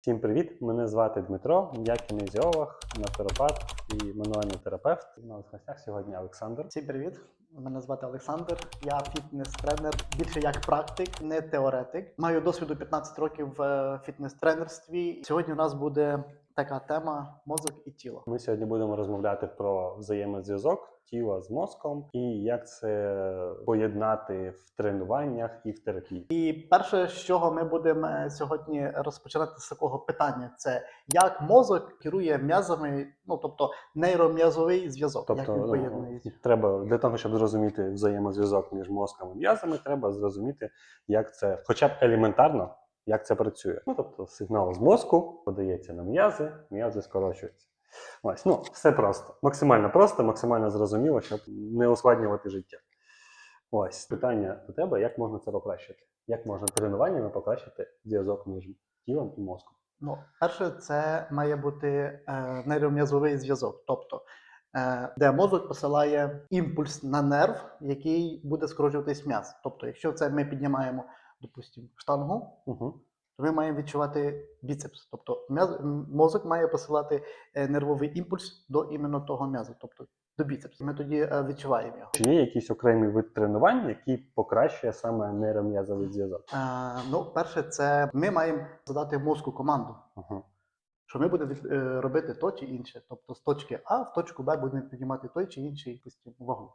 Всім привіт! Мене звати Дмитро, я кінезіолог, натуропат і мануальний терапевт. У нас гостях сьогодні Олександр. Всім привіт! Мене звати Олександр. Я фітнес-тренер, більше як практик, не теоретик. Маю досвіду 15 років в е, фітнес-тренерстві. Сьогодні у нас буде така тема мозок і тіло. Ми сьогодні будемо розмовляти про взаємозв'язок тіла з мозком і як це поєднати в тренуваннях і в терапії. І перше, з чого ми будемо е, сьогодні розпочинати з такого питання, це як мозок керує м'язами, ну тобто нейром'язовий зв'язок. як Тобто він ну, поєднується. треба для того, щоб зрозуміти взаємозв'язок між мозком і м'язами, треба зрозуміти, як це, хоча б елементарно, як це працює. Ну тобто сигнал з мозку подається на м'язи, м'язи скорочуються. Ось, ну все просто, максимально просто, максимально зрозуміло, щоб не ускладнювати життя. Ось питання до тебе: як можна це покращити? Як можна тренуваннями покращити зв'язок між тілом і мозком? Ну, перше, це має бути е, нейром'язовий зв'язок, тобто е, де мозок посилає імпульс на нерв, який буде скорочуватись м'яз. Тобто, якщо це ми піднімаємо, допустимо, штангу, Угу. то ми маємо відчувати біцепс. Тобто м'яз, мозок має посилати е, нервовий імпульс до іменно того м'язу, тобто до біцепсу. Ми тоді е, відчуваємо його. Чи є якийсь окремий вид тренувань, який покращує саме нейром'язовий зв'язок? Е, ну, перше, це ми маємо задати мозку команду. Угу. що ми будемо е, робити то чи інше. Тобто з точки А в точку Б будемо піднімати той чи інший допустим, вагу.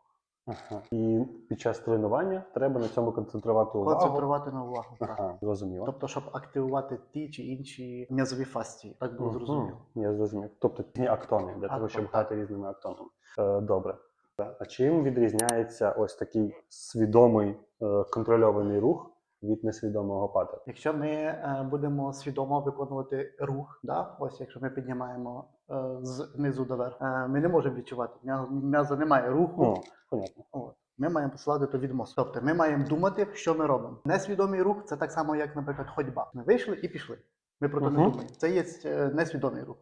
Ага. І під час тренування треба на цьому концентрувати увагу. Концентрувати на увагу. так. Ага, зрозуміло. Тобто, щоб активувати ті чи інші м'язові фасції. Так було зрозуміло. Я зрозумів. Тобто ті актони для того, щоб грати різними актонами. Е, добре. А чим відрізняється ось такий свідомий е, контрольований рух від несвідомого паттерну? Якщо ми е, будемо свідомо виконувати рух, да? ось якщо ми піднімаємо е, знизу до верху, е, ми не можемо відчувати. М'я- М'яза немає руху. Понятно. От. Ми маємо посилати то від мозку. Тобто ми маємо думати, що ми робимо. Несвідомий рух це так само, як, наприклад, ходьба. Ми вийшли і пішли. Ми про то не думаємо. Це є несвідомий рух.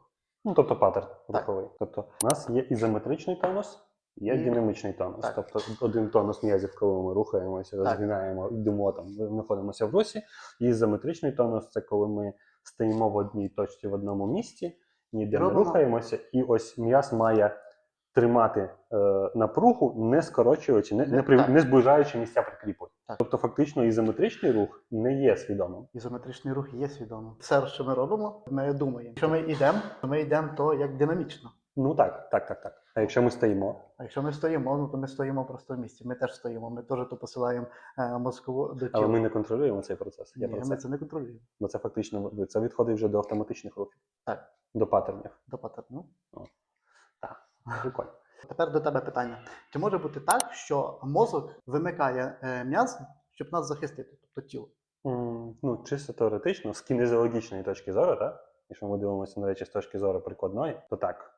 Ну, тобто паттерн руховий. Тобто у нас є ізометричний тонус, є динамічний тонус. Так. Тобто один тонус м'язів, коли ми рухаємося, Так. розмінаємо, йдемо там, знаходимося в русі. І ізометричний тонус це коли ми стоїмо в одній точці в одному місці, ніде не рухаємося, і ось м'яз має тримати е, напругу, не скорочуючи, не, не, при, не зближаючи місця прикріплень. Так. Тобто, фактично, ізометричний рух не є свідомим. Ізометричний рух є свідомим. Все, що ми робимо, ми думаємо. Якщо ми йдемо, то ми йдемо то як динамічно. Ну так, так, так, так. А якщо ми стоїмо, А якщо ми стоїмо, ну то ми стоїмо просто в місці. Ми теж стоїмо. Ми теж то посилаємо е, мозкову до тіла. але ми не контролюємо цей процес. Я Ні, про ми це. не контролюємо. Бо це фактично це відходить вже до автоматичних рухів. Так. До паттернів. До патерну. Прикольно. Тепер до тебе питання: чи може бути так, що мозок вимикає е, м'яз, щоб нас захистити, тобто тіло? М, Ну, чисто теоретично, з кінезіологічної точки зору, так? Якщо ми дивимося на речі з точки зору прикладної, то так,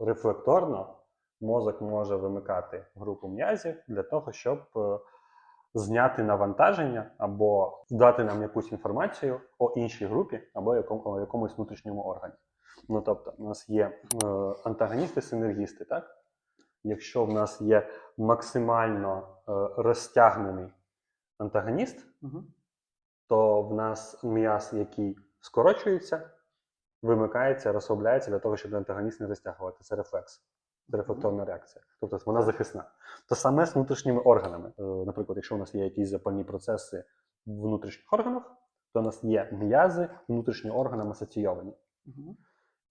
рефлекторно мозок може вимикати групу м'язів для того, щоб е, зняти навантаження або дати нам якусь інформацію о іншій групі або якому, о якомусь внутрішньому органі. Ну тобто, у нас є е, антагоністи, синергісти, так? Якщо в нас є максимально е, розтягнений антагоніст, Угу. то в нас м'яз, який скорочується, вимикається, розслабляється для того, щоб антагоніст не розтягувати. Це рефлекс, це рефлекторна реакція. Тобто вона захисна. То саме з внутрішніми органами. Е, Наприклад, якщо у нас є якісь запальні процеси в внутрішніх органах, то у нас є м'язи внутрішні органи асоційовані.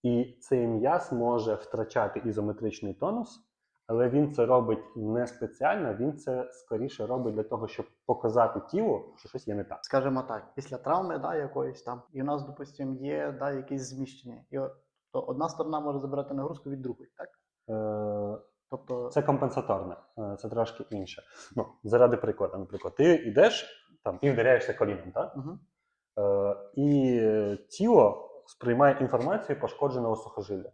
І цей м'яз може втрачати ізометричний тонус, але він це робить не спеціально, він це скоріше робить для того, щоб показати тілу, що щось є не так. Скажімо так, після травми да, якоїсь там, і у нас, допустимо, є да, якісь зміщення. І от, то одна сторона може забирати нагрузку від другої, так? Е, Тобто, Це компенсаторне, е, це трошки інше. Ну, заради прикладу, наприклад, ти йдеш там і вдаряєшся коліном, так? угу. Е, і тіло сприймає інформацію пошкодженого сухожилля.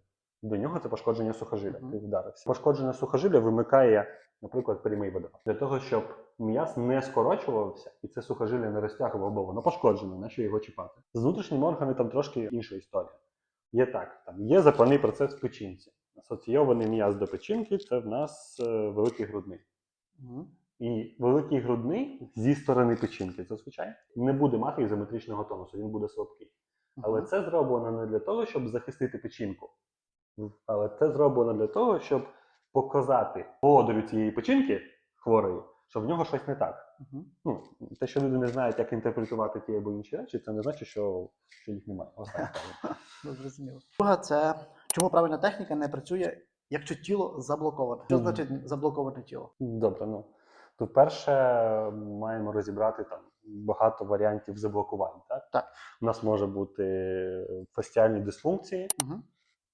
До нього це пошкодження сухожилля. Ти вдарився. Пошкоджене сухожилля вимикає, наприклад, прямий водопад. Для того, щоб м'яз не скорочувався і це сухожилля не розтягувало, бо воно пошкоджене, на що його чіпати. З внутрішніми органами там трошки інша історія. Є так, там є запальний процес в печінці. Асоційований м'яз до печінки це в нас е, великий грудний. Угу. І великий грудний зі сторони печінки зазвичай не буде мати ізометричного тонусу, він буде слабкий. Але це зроблено не для того, щоб захистити печінку. Але це зроблено для того, щоб показати володарю цієї печінки хворої, що в нього щось не так. Мгм. Ну, те, що люди не знають, як інтерпретувати ті або інші речі, це не значить, що, що їх немає. Ну, зрозуміло. Друга це чому правильна техніка не працює, якщо тіло заблоковане. Що значить заблоковане тіло? Добре, ну то перше маємо розібрати там багато варіантів заблокувань. Так? Так. У нас може бути фасціальні дисфункції, Угу.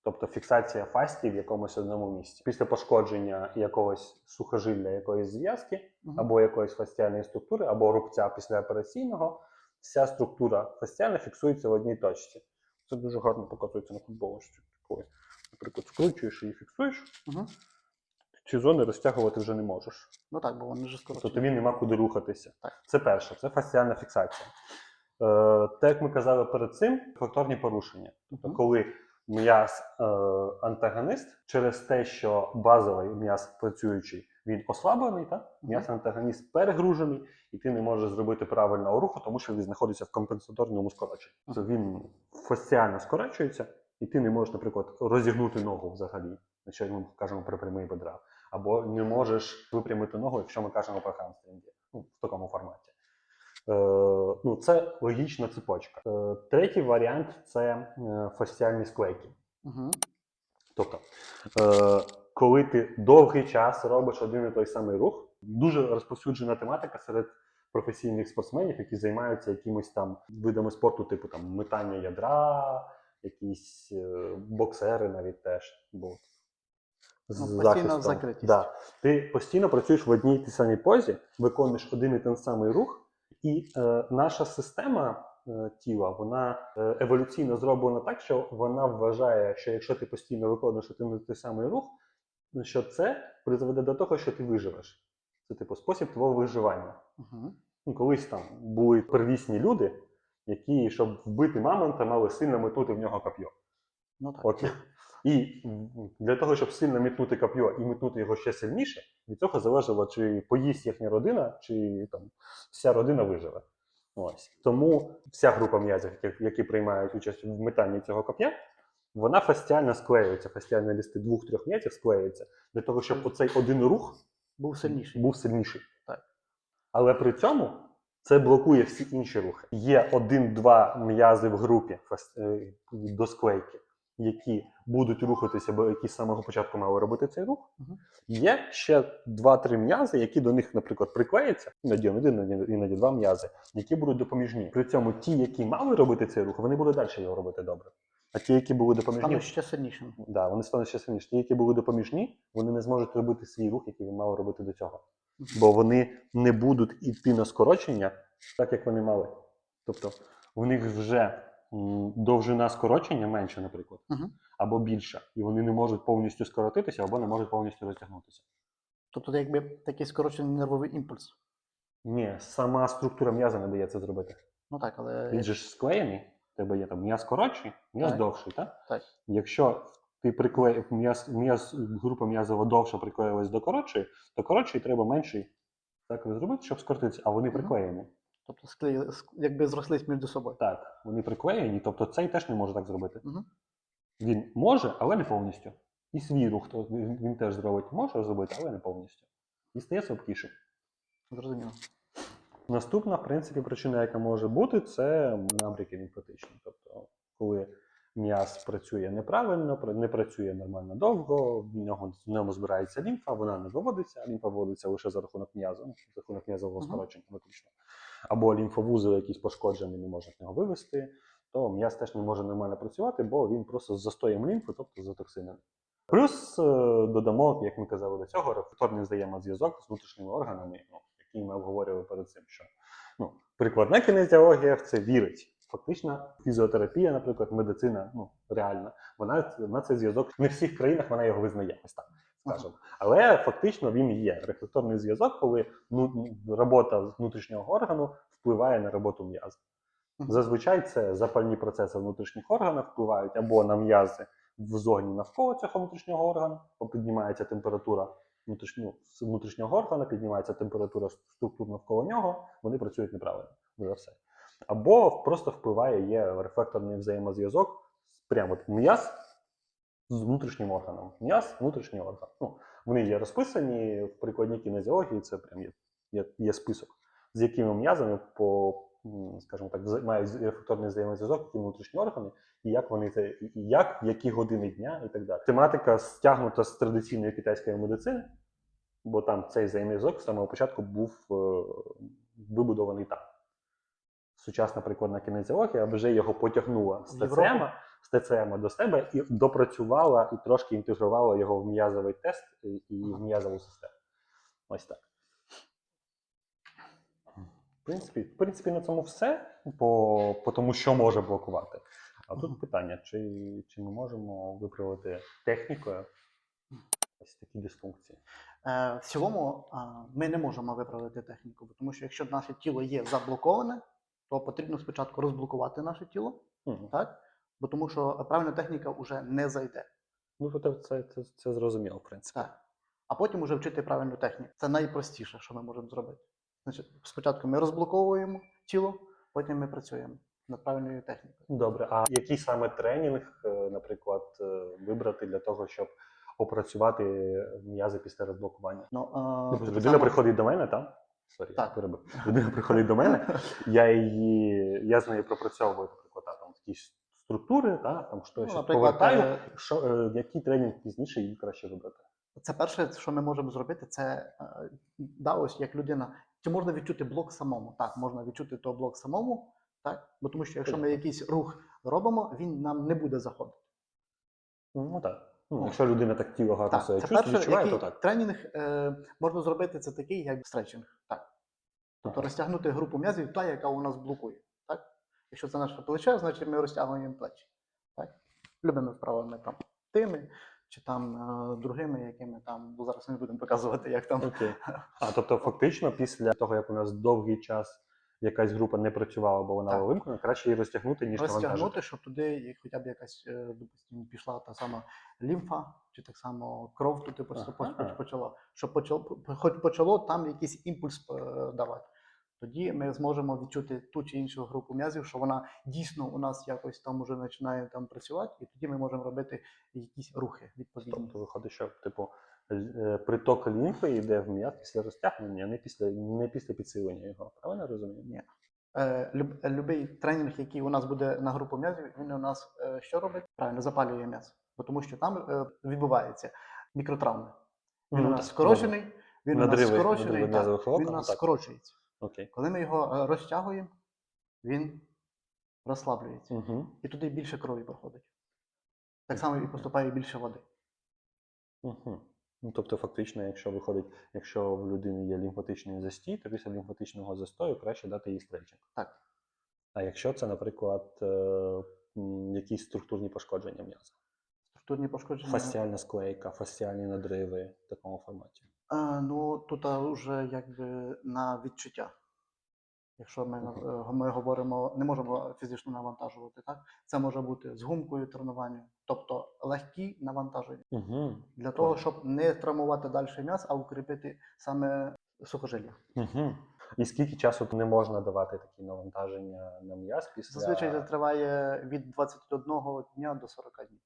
Тобто фіксація фасції в якомусь одному місці. Після пошкодження якогось сухожилля, якоїсь зв'язки, або якоїсь фасціальної структури, або рубця післяопераційного, вся структура фасціальна фіксується в одній точці. Це дуже гарно показується на футболочці. Наприклад, скручуєш і фіксуєш, Угу. ці зони розтягувати вже не можеш. Ну так, бо вони вже скоро. Тобто тобі нема куди рухатися. Так. Це перше, це фасціальна фіксація. Е, те, як ми казали перед цим, факторні порушення. Тобто, Мгм. коли м'яз е, антагонист через те, що базовий м'яз працюючий, він ослаблений, так? м'яз антагоніст перегружений, і ти не можеш зробити правильного руху, тому що він знаходиться в компенсаторному скороченні. Тобто він фасціально скорочується, і ти не можеш, наприклад, розігнути ногу взагалі, якщо ми кажемо про прямий бедра, або не можеш випрямити ногу, якщо ми кажемо про хамстринги, ну, в такому форматі. Е, ну, це логічна цепочка. Е, третій варіант це е, фасціальні склейки. Угу. Тобто, коли ти довгий час робиш один і той самий рух, дуже розповсюджена тематика серед професійних спортсменів, які займаються якимось там видами спорту, типу там метання ядра, якісь боксери навіть теж. Бо з Ну, постійна захистом. закритість. Да. Ти постійно працюєш в одній і тій самій позі, виконуєш один і той самий рух, і е, наша система е, тіла вона е, еволюційно зроблена так, що вона вважає, що якщо ти постійно виконуєш один той самий рух, що це призведе до того, що ти виживеш. Це типу спосіб твого виживання. Угу. Ну, колись там були первісні люди, які, щоб вбити мамонта, мали сильно метнути в нього коп'є. Ну так. І для того, щоб сильно метнути коп'є і метнути його ще сильніше, від цього залежало, чи поїсть їхня родина, чи там вся родина виживе. Ось. Тому вся група м'язів, які, приймають участь в метанні цього коп'я, вона фасціально склеюється. Фасціальні листи двох-трьох м'язів склеюються для того, щоб оцей один рух Був сильніший. був сильніший. Так. Але при цьому це блокує всі інші рухи. Є один-два м'язи в групі фас- е, до склейки, які будуть рухатися, бо які з самого початку мали робити цей рух. Мгм. Є ще два-три м'язи, які до них, наприклад, приклеються, іноді один, іноді- два м'язи, які будуть допоміжні. При цьому ті, які мали робити цей рух, вони будуть далі його робити добре. А ті, які були допоміжні, Стане ще сильнішим. да, вони стануть ще сильніші. Ті, які були допоміжні, вони не зможуть робити свій рух, який він мав робити до цього. Бо вони не будуть іти на скорочення так, як вони мали. Тобто в них вже довжина скорочення менша, наприклад, Мгм. або більша, і вони не можуть повністю скоротитися, або не можуть повністю розтягнутися. Тобто, якби такий скорочений нервовий імпульс. Ні, сама структура м'яза не дає це зробити. Ну так, але Він же ж склеєний, в тебе є там м'яз коротший, м'яз довший, так? Так. Якщо ти приклеїв м'яз, м'яз, група м'язова довша приклеїлась до коротшої, то коротший треба менший так зробити, щоб скоротитися, а вони приклеєні. Тобто склеїли, якби зрослись між собою. Так, вони приклеєні, тобто цей теж не може так зробити. Угу. Він може, але не повністю. І свій рух то він теж зробить, може зробити, але не повністю. І стає слабкішим. Зрозуміло. Наступна, в принципі, причина, яка може бути, це напрямки лімфатичні. Тобто, коли м'яз працює неправильно, пр- не працює нормально довго, в нього в ньому збирається лімфа, вона не виводиться, а лімфа виводиться лише за рахунок м'язу, за рахунок м'язового Мгм. скорочення виключно. Або лімфовузол якийсь пошкоджений, не може з нього вивести, то м'яз теж не може нормально працювати, бо він просто з застоєм лімфи, тобто затоксинений. Плюс е, додамо, як ми казали до цього, рефлекторний взаємозв'язок з внутрішніми органами, ну, які ми обговорювали перед цим. Що ну, прикладна кінезіологія в це вірить. Фактично, фізіотерапія, наприклад, медицина, ну реальна, вона на цей зв'язок не в всіх країнах вона його визнає, ось так скажемо. Але фактично він є. Рефлекторний зв'язок, коли ну, робота внутрішнього органу впливає на роботу м'яза. Зазвичай це запальні процеси внутрішніх органах впливають або на м'язи в зоні навколо цього внутрішнього органу, бо піднімається температура внутрішнього, внутрішнього органу, піднімається температура структур навколо нього, вони працюють неправильно. За все. Або просто впливає, є рефлекторний взаємозв'язок прямо от м'яз з внутрішнім органом. М'яз, внутрішній орган. Ну, вони є розписані в прикладній кінезіології, це прям є, є, є список, з якими м'язами по, скажімо так, мають рефлекторний взаємозв'язок, які внутрішні органи, і як вони це, і як, які години дня і так далі. Тематика стягнута з традиційної китайської медицини, бо там цей взаємозв'язок з самого початку був е, вибудований там. Сучасна прикладна кінезіологія вже його потягнула з ТЦМ, з ТЦМ до себе і допрацювала і трошки інтегрувала його в м'язовий тест і- в м'язову систему. Ось так. В принципі, в принципі, на цьому все, по, по тому, що може блокувати. А тут питання: чи, чи ми можемо виправити технікою ось такі дисфункції? Е, В цілому ми не можемо виправити техніку, тому що якщо наше тіло є заблоковане, то потрібно спочатку розблокувати наше тіло, Мгм. так? Бо тому що правильна техніка вже не зайде. Ну, тобто це, це, це зрозуміло, в принципі. Так. А потім вже вчити правильну техніку. Це найпростіше, що ми можемо зробити. Значить, спочатку ми розблоковуємо тіло, потім ми працюємо над правильною технікою. Добре, а який саме тренінг, е, наприклад, е, вибрати для того, щоб опрацювати м'язи після розблокування? Ну, а, Тобто людина саме- приходить до мене, так? Сорі, Так. перебив. Людина приходить до мене, я її, я з нею пропрацьовую, наприклад, та, там якісь структури, та, там що я Ну, щось наприклад, повертаю, е, що, е, який тренінг пізніше їй краще вибрати. Це перше, що ми можемо зробити, це е, да, ось як людина. Чи можна відчути блок самому? Так, можна відчути той блок самому, так? Бо тому що якщо ми якийсь рух робимо, він нам не буде заходити. Ну так. Ну, якщо людина так тіло гарно Так, себе це чувствує, перше, відчуває, який то так. тренінг е, можна зробити це такий, як стретчинг. Так. Тобто Ага. розтягнути групу м'язів, та, яка у нас блокує. Так? Якщо це наше плече, значить ми розтягуємо плечі. Так? Любими вправами там тими чи там е, другими, якими там, бо зараз не будемо показувати, як там. Окей. А тобто, фактично, після того, як у нас довгий час якась група не працювала, бо вона Так. була вимкнена, краще її розтягнути, ніж навантажити. розтягнути, щоб туди хоча б якась, е, допустимо, пішла та сама лімфа, чи так само кров туди Ага. почала, щоб почало, хоч почало там якийсь імпульс е, давати. Тоді ми зможемо відчути ту чи іншу групу м'язів, що вона дійсно у нас якось там уже починає там працювати, і тоді ми можемо робити якісь рухи відповідні. Тобто виходить, що типу приток лімфи йде в м'яз після розтягнення, а не після не після підсилення його. Правильно розумію? Ні. Е, люб, е, любий тренінг, який у нас буде на групу м'язів, він у нас е, що робить? Правильно, запалює м'яз. Тому що там е, відбувається мікротравми. Він Ну, у нас так, скорочений, він у нас скорочений, надриви так, він у нас так. скорочується. Окей. Коли ми його е, розтягуємо, він розслаблюється. Угу. І туди більше крові проходить. Так само і поступає більше води. Угу. Ну, тобто, фактично, якщо виходить, якщо в людини є лімфатичний застій, то після лімфатичного застою краще дати їй стретчинг. Так. А якщо це, наприклад, е, якісь структурні пошкодження м'яза, Структурні пошкодження. фасціальна склейка, фасціальні надриви в такому форматі. А, ну, тут вже якби на відчуття. Якщо ми, е, ми говоримо, не можемо фізично навантажувати, так? Це може бути з гумкою тренування, тобто легкі навантаження. Угу. Для того, щоб не травмувати далі м'яз, а укріпити саме сухожилля. Угу. І скільки часу не можна давати такі навантаження на м'яз після Зазвичай це триває від 21 дня до 40 днів.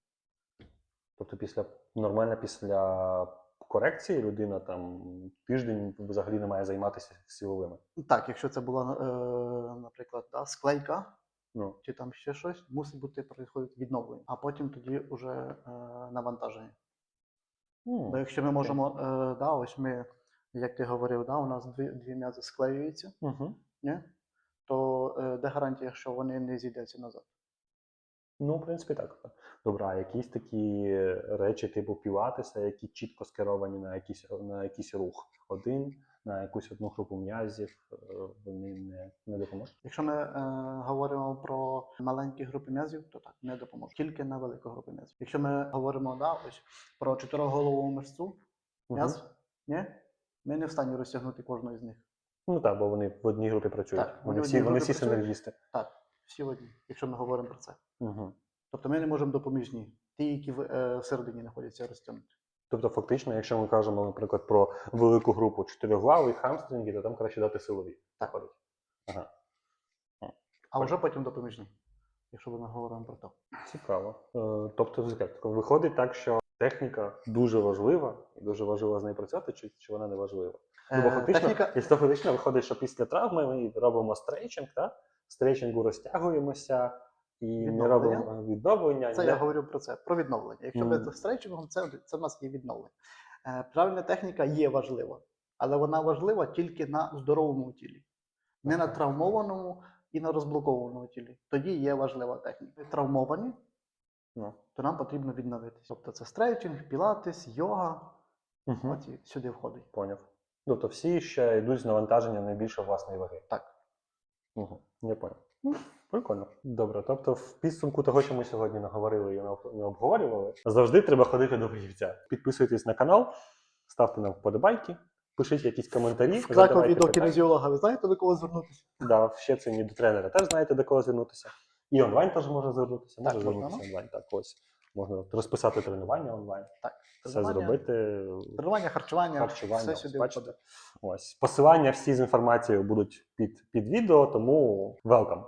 Тобто після нормально після корекції людина там тиждень взагалі не має займатися силовими. Так, якщо це була, е, наприклад, да, склейка Ну, чи там ще щось, мусить бути проходить відновлення, а потім тоді вже е, навантаження. м, Бо якщо ми можемо, е, да, ось ми, як ти говорив, да, у нас дві, дві м'язи склеюються, мгм. ні? то е, де гарантія, що вони не зійдуться назад? Ну, в принципі, так. Добре, а якісь такі речі, типу пілатеса, які чітко скеровані на якийсь, на якийсь рух. Один, на якусь одну групу м'язів, е, вони не, не допоможуть. Якщо ми е, говоримо про маленькі групи м'язів, то так не допоможе. Тільки на велику групу м'язів. Якщо ми говоримо да, ось, про чотириголову мишцю, м'яз, Мгм. ні? ми не в стані розтягнути кожну з них. Ну так, бо вони в одній групі працюють. Так, вони вони всі, вони всі синергісти. Так, всі в одній, якщо ми говоримо про це. Угу. Тобто ми не можемо допоміжні, ті, які в, е, всередині знаходяться розтягнути. Тобто, фактично, якщо ми кажемо, наприклад, про велику групу чотириглавий, хамстринги, то там краще дати силові. Так. Виходить. Ага. а вже потім допоміжні, якщо ми говоримо про то. Цікаво. Е, Тобто, виходить так, що техніка дуже важлива, і дуже важливо з нею працювати, чи, чи вона не важлива? Ну, бо Е, фактично, техніка, якщо фактично виходить, що після травми ми робимо стрейчинг, так? Стрейчингу розтягуємося і не робимо відновлення. Це я говорю про це, про відновлення. Якщо Мгм. ви з стрейчингом, це, це в нас є відновлення. Е, Правильна техніка є важлива, але вона важлива тільки на здоровому тілі, не на травмованому і на розблокованому тілі. Тоді є важлива техніка. Травмовані, Ну. то нам потрібно відновитися. Тобто це стрейчинг, пілатес, йога, Угу. от і сюди входить. Поняв. Тобто всі ще йдуть з навантаженням найбільше власної ваги. Так. Угу. Я поняв. Прикольно. Добре. Тобто, в підсумку того, що ми сьогодні наговорили і не обговорювали, завжди треба ходити до фахівця. Підписуйтесь на канал, ставте нам вподобайки, пишіть якісь коментарі. В Кракові до кінезіолога ви знаєте до кого звернутися? Да, в Щецині до тренера теж знаєте, до кого звернутися. І онлайн теж можна звернутися. Можна звернутися онлайн. Так, ось. Можна розписати тренування онлайн, все Тренування, зробити. Тренування, харчування, Харчування, все сюди бачите? Ось посилання всі з інформацією будуть під, під відео, тому welcome.